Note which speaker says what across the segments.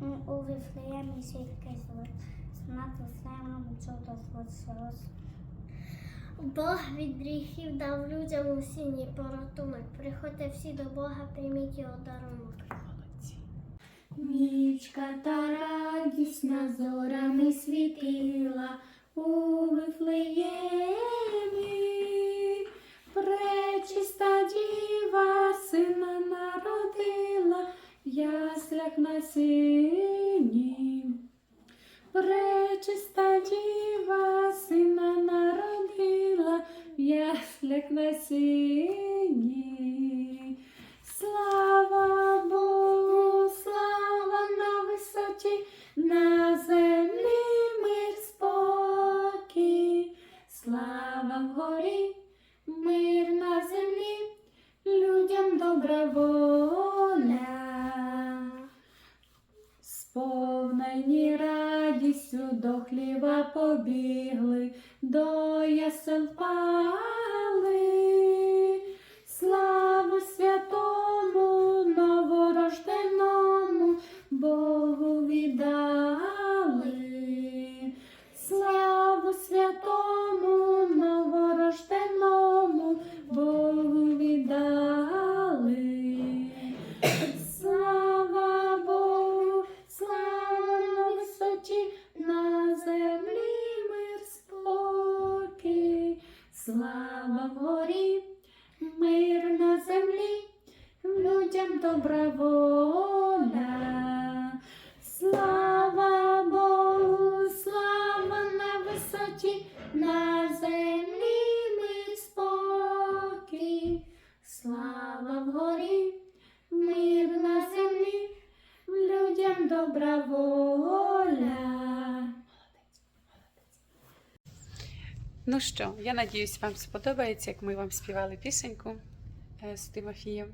Speaker 1: У Вифлеємі звідки над Вифлеємом чудо злочилось.
Speaker 2: Бог від гріхів дав людям у сіні порятунок. Приходьте всі до Бога, прийміть його дарунок.
Speaker 3: Нічка та радісна зорями світила у Вифлеємі. Яслях на сині. Пречиста діва сина народила в яслях на сині. Слава Богу, слава на висоті, на землі мир спокій, слава вгорі, мир на землі, людям добра воля. Сповнені радістю до хліва побігли, до ясен пали. Мир на землі, людям добра воля. Слава Богу, слава на висоті, на землі мир спокій, слава вгорі, мир на землі, людям добра воля.
Speaker 4: Ну що, я надіюсь, вам сподобається, як ми вам співали пісеньку е, з Тимофієм.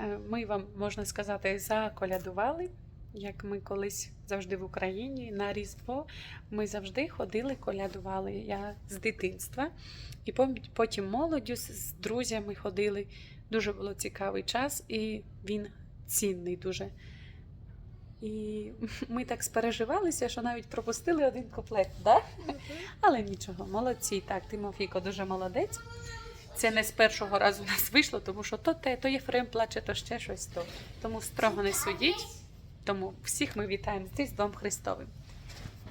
Speaker 4: Е, Ми вам, можна сказати, заколядували, як ми колись завжди в Україні на Різдво. Ми завжди ходили, колядували. Я з дитинства. І потім молоддю з- друзями ходили. Дуже було цікавий час, і він цінний дуже. І ми так спереживалися, що навіть пропустили один куплет, да? Але нічого, молодці. Так, Тимофійко дуже молодець. Це не з першого разу у нас вийшло, тому що то те, то Єфрем плаче, то ще щось то. Тому строго не судіть. Тому всіх ми вітаємо з Різдвом Христовим.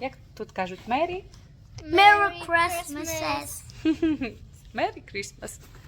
Speaker 4: Як тут кажуть, Мері,
Speaker 1: Merry Christmases!
Speaker 4: Мері Крісмас.